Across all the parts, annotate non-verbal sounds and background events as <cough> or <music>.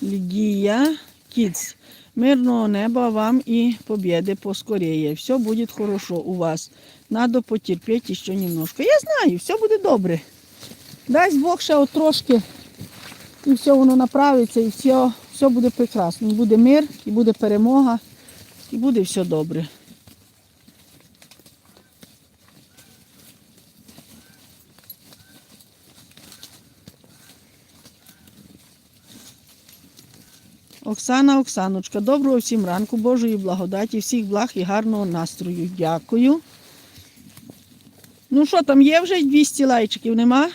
Ностальгія Kids. Мирного неба вам и победы поскорее. Все будет хорошо у вас. Надо потерпеть еще немножко. Я знаю, все буде добре. Дасть Бог ще от трошки, і все воно направиться, і все, все буде прекрасно. І буде мир, і буде перемога, і буде все добре. Оксана, Оксаночка, доброго всім ранку, Божої благодаті, всіх благ і гарного настрою. Дякую. Ну що, там є вже 200 лайчиків, нема?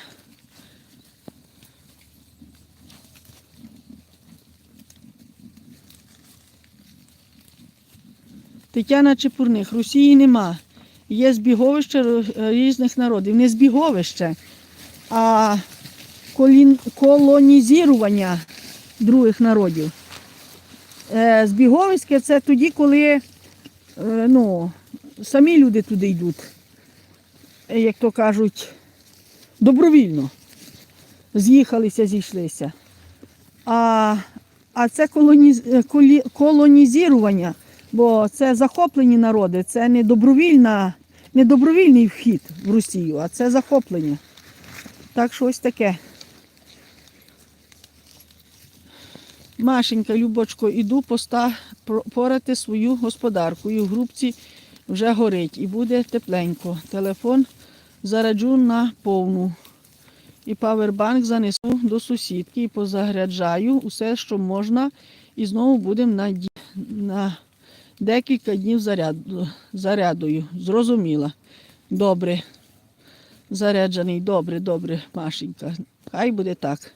Тетяна Чепурних, Росії нема. Є збіговище різних народів. Не збіговище, а колін- колонізування других народів. Е, Збіговиське це тоді, коли е, ну, самі люди туди йдуть, як то кажуть, добровільно. З'їхалися, зійшлися. А, а це колоніз, е, колі, колонізування, бо це захоплені народи, це не, добровільна, не добровільний вхід в Росію, а це захоплення. Так що ось таке. Машенька, Любочко, іду поста порати свою господарку. І в грубці вже горить і буде тепленько. Телефон зараджу на повну. І павербанк занесу до сусідки і позаряджаю усе, що можна, і знову будемо на, на декілька днів заряду, зарядою. Зрозуміла. Добре. Заряджений, добре, добре, Машенька. Хай буде так.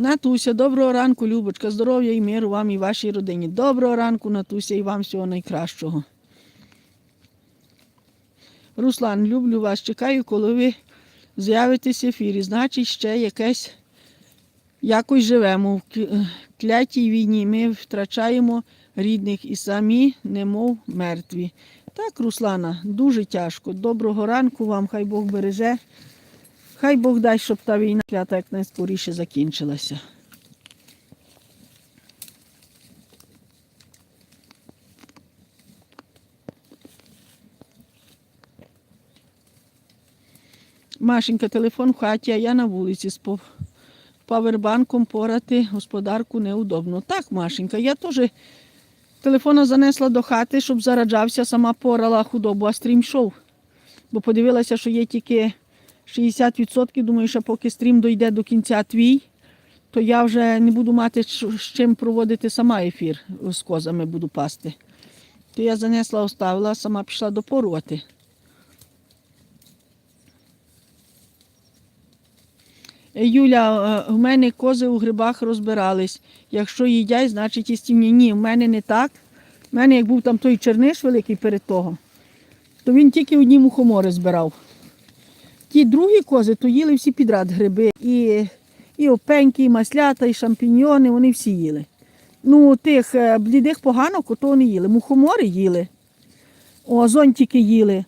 Натуся, доброго ранку, Любочка, здоров'я і миру вам і вашій родині. Доброго ранку, Натуся, і вам всього найкращого. Руслан, люблю вас, чекаю, коли ви з'явитесь в ефірі. Значить, ще якесь якось живемо. В клятій війні ми втрачаємо рідних і самі, немов мертві. Так, Руслана, дуже тяжко. Доброго ранку вам, хай Бог береже. Хай Бог дасть, щоб та війна клята якнайскоріше закінчилася. Машенька, телефон в хаті, а я на вулиці з павербанком порати господарку неудобно. Так, Машенька, я теж телефона занесла до хати, щоб зараджався, сама порала худобу, а стрім йшов. Бо подивилася, що є тільки 60%, думаю, що поки стрім дойде до кінця твій, то я вже не буду мати з чим проводити сама ефір з козами буду пасти. То я занесла, оставила, сама пішла допорувати. Е, Юля, е, в мене кози у грибах розбирались. Якщо їдять, значить їстівні. Ні, в мене не так. У мене як був там той черниш великий перед того, то він тільки одні мухомори збирав. Ті другі кози, то їли всі підряд гриби. І, і опеньки, і маслята, і шампіньйони, вони всі їли. Ну, тих е, блідих поганок, то не їли. Мухомори їли. О, зонтики їли.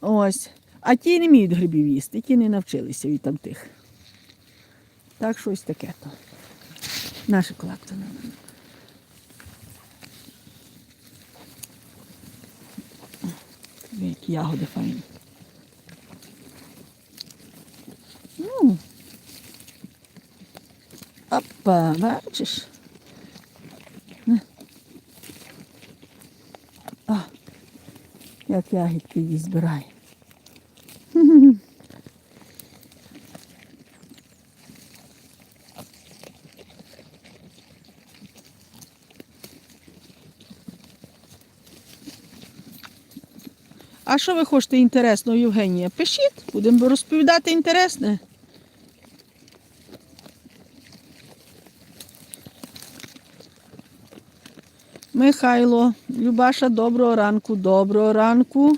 Ось. А ті не вміють грибів їсти, ті не навчилися від там тих. Так щось таке то. На шоколадку. Які ягоди файні. Ну. Опа, бачиш? А, як ягідки її збирає. <laughs> А що ви хочете інтересного, Євгенія? Пишіть, будемо розповідати інтересне. Михайло, Любаша, доброго ранку, доброго ранку.